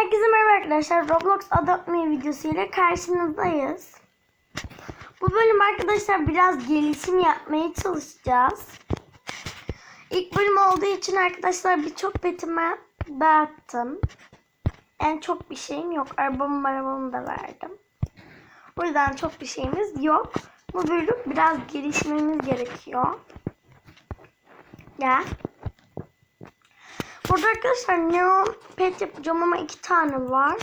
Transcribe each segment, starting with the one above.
Herkese merhaba arkadaşlar. Roblox Adopt Me videosu ile karşınızdayız. Bu bölüm arkadaşlar biraz gelişim yapmaya çalışacağız. İlk bölüm olduğu için arkadaşlar birçok petime dağıttım. Yani çok bir şeyim yok. Arabamı arabamı da verdim. O yüzden çok bir şeyimiz yok. Bu bölüm biraz gelişmemiz gerekiyor. Gel. Burada arkadaşlar neon pet yapacağım ama iki tane var.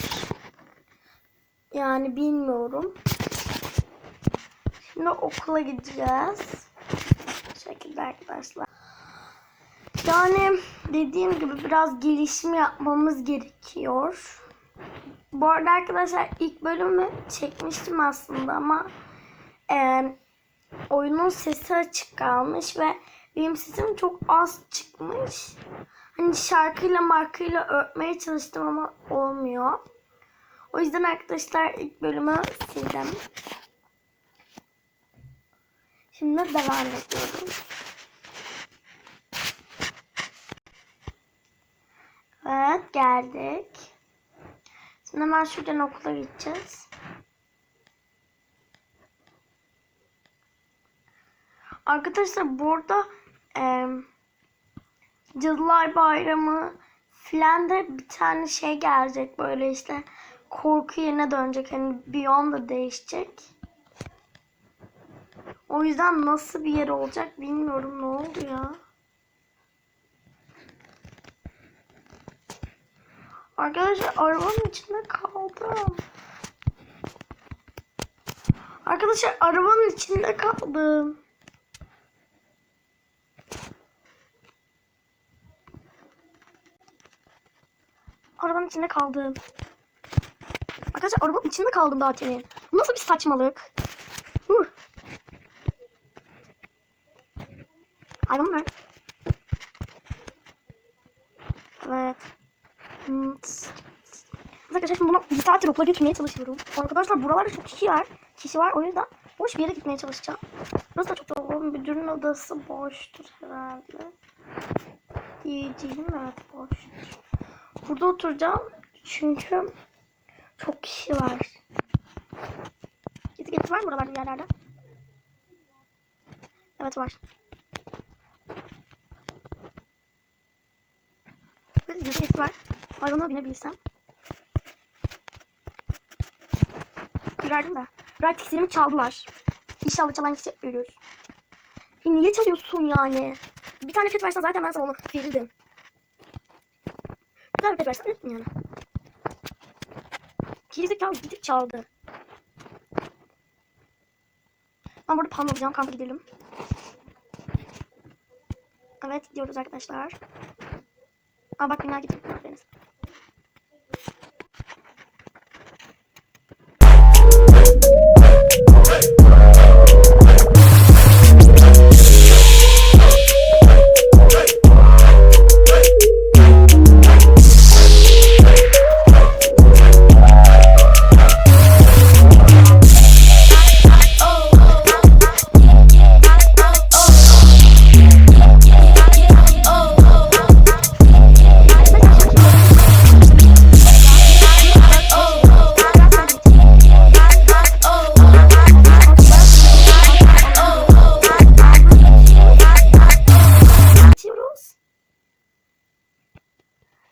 Yani bilmiyorum. Şimdi okula gideceğiz. Bu şekilde arkadaşlar. Yani dediğim gibi biraz gelişim yapmamız gerekiyor. Bu arada arkadaşlar ilk bölümü çekmiştim aslında ama e, oyunun sesi açık kalmış ve benim sesim çok az çıkmış. Hani şarkıyla markayla örtmeye çalıştım ama olmuyor. O yüzden arkadaşlar ilk bölümü sildim. Şimdi devam ediyorum. Evet geldik. Şimdi hemen şuradan okula gideceğiz. Arkadaşlar burada eee Cadılar Bayramı filan da bir tane şey gelecek böyle işte korku yerine dönecek hani Beyond da değişecek. O yüzden nasıl bir yer olacak bilmiyorum ne oldu ya. Arkadaşlar arabanın içinde kaldım. Arkadaşlar arabanın içinde kaldım. Arabanın içinde kaldım. Arkadaşlar arabanın içinde kaldım daha temin. Nasıl bir saçmalık? Huh. Hayvan ver. Evet. Hmm. Arkadaşlar şimdi bunu bir saattir okula götürmeye çalışıyorum. Arkadaşlar buralarda çok kişi var. Kişi var o yüzden boş bir yere gitmeye çalışacağım. Burası da çok dolu. Müdürün odası boştur herhalde. Diyeceğim evet boştur. Burada oturacağım çünkü çok kişi var. Gezi gezi var mı buralarda bir yerlerde? Evet var. Böyle gezi gezi var. Hayvana binebilsem. Verdim de. Praktiklerimi çaldılar. İnşallah çalan kişi ölür. E niye çalıyorsun yani? Bir tane fet versen zaten ben sana onu verirdim. Versen ölürsün yani. Gerizekalı gidip çaldı. Ben burada pan alacağım. Kampa gidelim. Evet gidiyoruz arkadaşlar. Aa bak günler gidip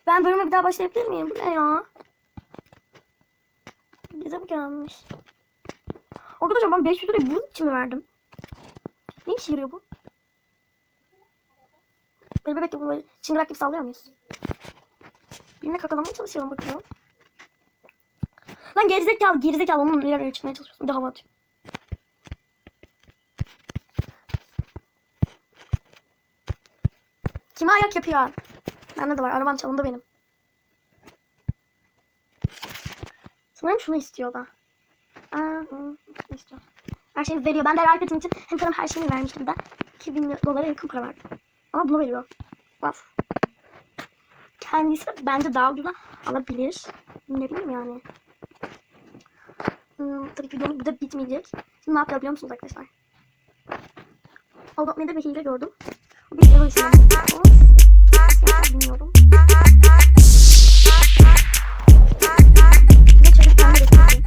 Ben bölüme bir daha başlayabilir miyim? Bu ne ya? Bize mi gelmiş? Arkadaşlar ben 500 lirayı bunun için mi verdim? Ne işe yarıyor bu? Böyle bebek gibi böyle çıngırak gibi sallıyor muyuz? Birine kakalamaya çalışıyorum bakıyorum. Lan gerizekalı gerizekalı onun ileri çıkmaya çalışıyorsun. Bir de hava atıyor. Kime ayak yapıyor? Bende de var. Arabam çalındı benim. Sanırım şunu istiyor da. Aa, hı, istiyor? Her şeyi veriyor. Ben de iPad'im için hem param her şeyini vermiştim ben. 2000 dolara yakın para verdim. Ama bunu veriyor. Wow. Kendisi bence daha ucuza alabilir. Ne bileyim yani. Hmm, tabii ki videonun burada bitmeyecek. Şimdi ne yapıyor biliyor musunuz arkadaşlar? Aldatmayı bir hile gördüm. Bu bilmiyorum. Ne çocuk ben de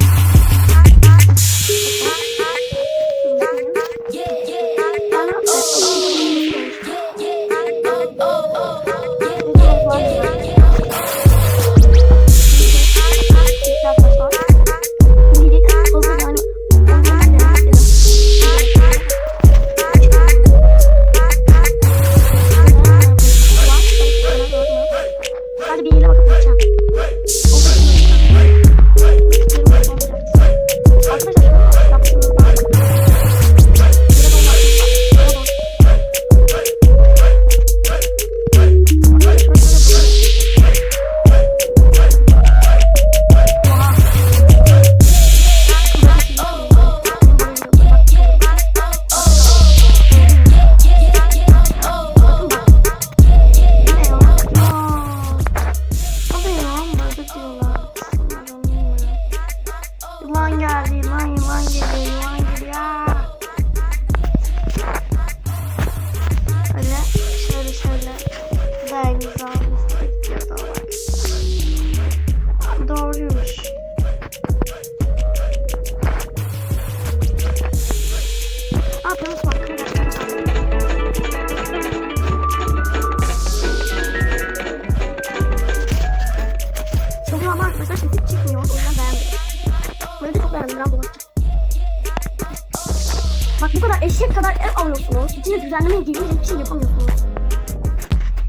İçinde düzenlemeye gelince hiçbir şey yapamıyorsunuz.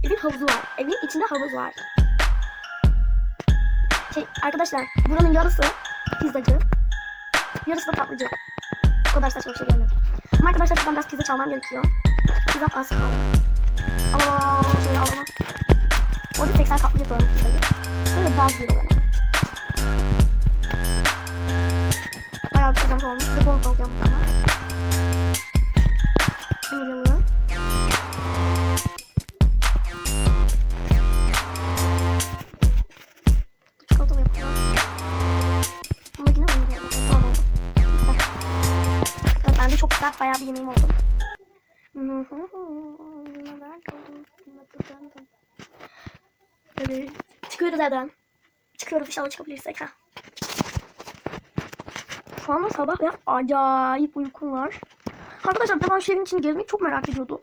Evin havuzu var. Evin içinde havuz var. Şey arkadaşlar buranın yarısı pizzacı. Yarısı da tatlıcı. O kadar saçma bir şey gelmedi. Ama arkadaşlar şuradan biraz pizza çalmam gerekiyor. Pizza az kaldı. Alamam. Şöyle alamam. Orada 80 katlı yapıyorum pizzayı. Böyle baz gibi böyle. Bayağı bir kazanç olmuş. Ve bol bol yapacağım çok güzel bayağı bir yemeğim oldu. Evet. Çıkıyoruz evden. Çıkıyoruz inşallah çıkabilirsek ha. Şu anda sabah ve acayip uykum var. Arkadaşlar ben şu evin içini gezmeyi çok merak ediyordum.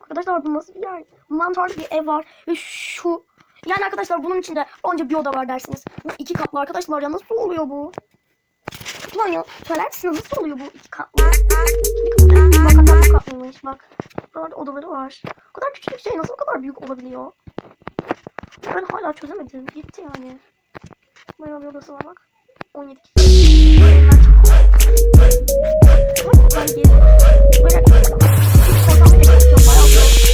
Arkadaşlar bu nasıl bir yer? Mantar bir ev var ve şu yani arkadaşlar bunun içinde onca bir oda var dersiniz. Bu iki katlı arkadaşlar ya nasıl oluyor bu? Ya söyler misiniz nasıl oluyor bu iki katlı? İki katlı. Bak katlıymış bak. Burada odaları var. O kadar küçük bir şey nasıl o kadar büyük olabiliyor? Ben hala çözemedim. Gitti yani. Bayağı bir odası var bak. 17 kişi. Oradan bir de çıkıyorum,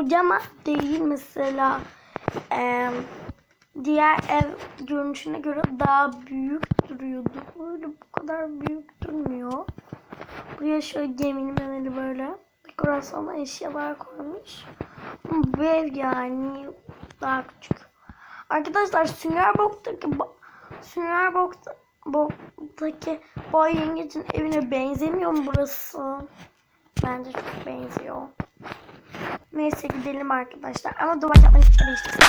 kocaman değil mesela. Eee diğer ev görünüşüne göre daha büyük duruyordu. Böyle bu kadar büyük durmuyor. Buraya şöyle gemini memeli böyle dekorasyonla eşyalar koymuş. Bu ev yani daha küçük. Arkadaşlar Sünger Bob'taki Sünger Bob'ta- Bob'taki Boy Yengecin evine benzemiyor mu burası? Bence çok benziyor. Neyse gidelim arkadaşlar. Ama duvar kağıtlarını hiç değiştirsin.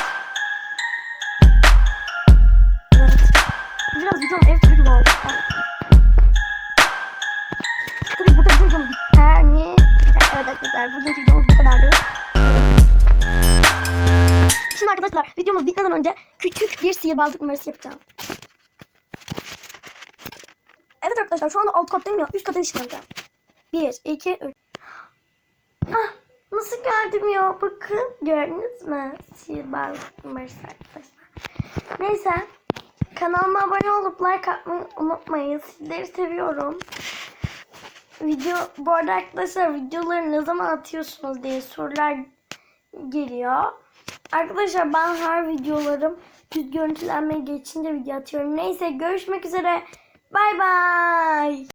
Evet. Biraz videonun ev turu gibi oldu. Tabii burada bu videomuz biter mi? Evet arkadaşlar bugünkü videomuz bu kadardı. Şimdi arkadaşlar videomuz bitmeden önce küçük bir sihirbazlık numarası yapacağım. Evet arkadaşlar şu anda alt kattayım ya üst kata işleyeceğim. 1, 2, 3. Ah nasıl geldim ya bakın gördünüz mü? Sihirbazlık numarası arkadaşlar. Neyse kanalıma abone olup like atmayı unutmayın. Sizleri seviyorum. Video bu arada arkadaşlar videoları ne zaman atıyorsunuz diye sorular geliyor. Arkadaşlar ben her videolarım düz görüntülenmeye geçince video atıyorum. Neyse görüşmek üzere. Bay bay.